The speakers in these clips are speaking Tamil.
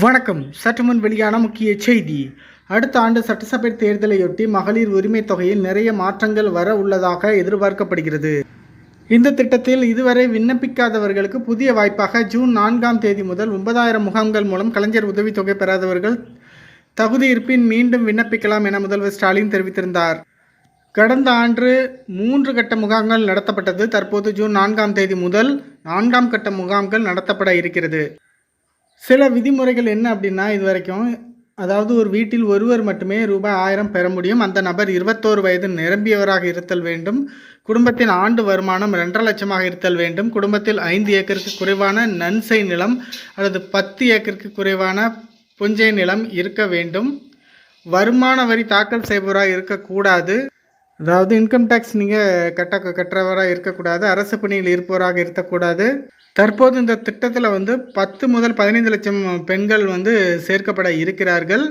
வணக்கம். சற்று முன் வெளியான முக்கிய செய்தி. அடுத்த ஆண்டு சட்டசபை தேர்தலையொட்டி மகளிர் உரிமை தொகையில் நிறைய மாற்றங்கள் வர உள்ளதாக எதிர்பார்க்கப்படுகிறது. இந்த திட்டத்தில் இதுவரை விண்ணப்பிக்காதவர்களுக்கு புதிய வாய்ப்பாக ஜூன் நான்காம் தேதி முதல் ஒன்பதாயிரம் முகாம்கள் மூலம் கலைஞர் உதவித்தொகை பெறாதவர்கள் தகுதி இருப்பின் மீண்டும் விண்ணப்பிக்கலாம் என முதல்வர் ஸ்டாலின் தெரிவித்திருந்தார். கடந்த ஆண்டு மூன்று கட்ட முகாம்கள் நடத்தப்பட்டது. தற்போது ஜூன் நான்காம் தேதி முதல் நான்காம் கட்ட முகாம்கள் நடத்தப்பட இருக்கிறது. சில விதிமுறைகள் என்ன அப்படின்னா இது வரைக்கும் அதாவது ஒரு வீட்டில் ஒருவர் மட்டுமே ரூபாய் ஆயிரம் பெற முடியும். அந்த நபர் இருபத்தோரு வயது நிரம்பியவராக இருத்தல் வேண்டும். குடும்பத்தின் ஆண்டு வருமானம் ரெண்டரை லட்சமாக இருத்தல் வேண்டும். குடும்பத்தில் ஐந்து ஏக்கருக்கு குறைவான நன்சை நிலம் அல்லது பத்து ஏக்கருக்கு குறைவான புஞ்சை நிலம் இருக்க வேண்டும். வருமான வரி தாக்கல் செய்பவராக இருக்கக்கூடாது. அதாவது இன்கம் டேக்ஸ் நீங்கள் கட்ட கட்டுறவராக இருக்கக்கூடாது அரசு பணியில் இருப்பவராக இருக்கக்கூடாது. தற்போது இந்த திட்டத்தில் வந்து பத்து முதல் பதினைந்து லட்சம் பெண்கள் வந்து சேர்க்கப்பட இருக்கிறார்கள்.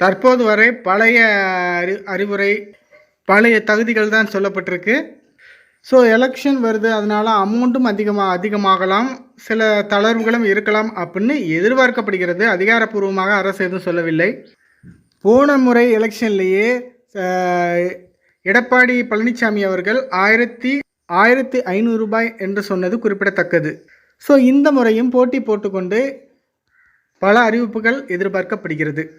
தற்போது வரை பழைய அறி அறிவுரை பழைய தகுதிகள் தான் சொல்லப்பட்டிருக்கு. ஸோ எலெக்ஷன் வருது அதனால் அமௌண்ட்டும் அதிகமாக அதிகமாகலாம். சில தளர்வுகளும் இருக்கலாம் அப்படின்னு எதிர்பார்க்கப்படுகிறது. அதிகாரப்பூர்வமாக அரசு எதுவும் சொல்லவில்லை. போன முறை எலெக்ஷன்லேயே எடப்பாடி பழனிசாமி அவர்கள் ஆயிரத்தி ஆயிரத்தி ஐநூறு ரூபாய் என்று சொன்னது குறிப்பிடத்தக்கது. ஸோ இந்த முறையும் போட்டி போட்டுக்கொண்டு பல அறிவிப்புகள் எதிர்பார்க்கப்படுகிறது.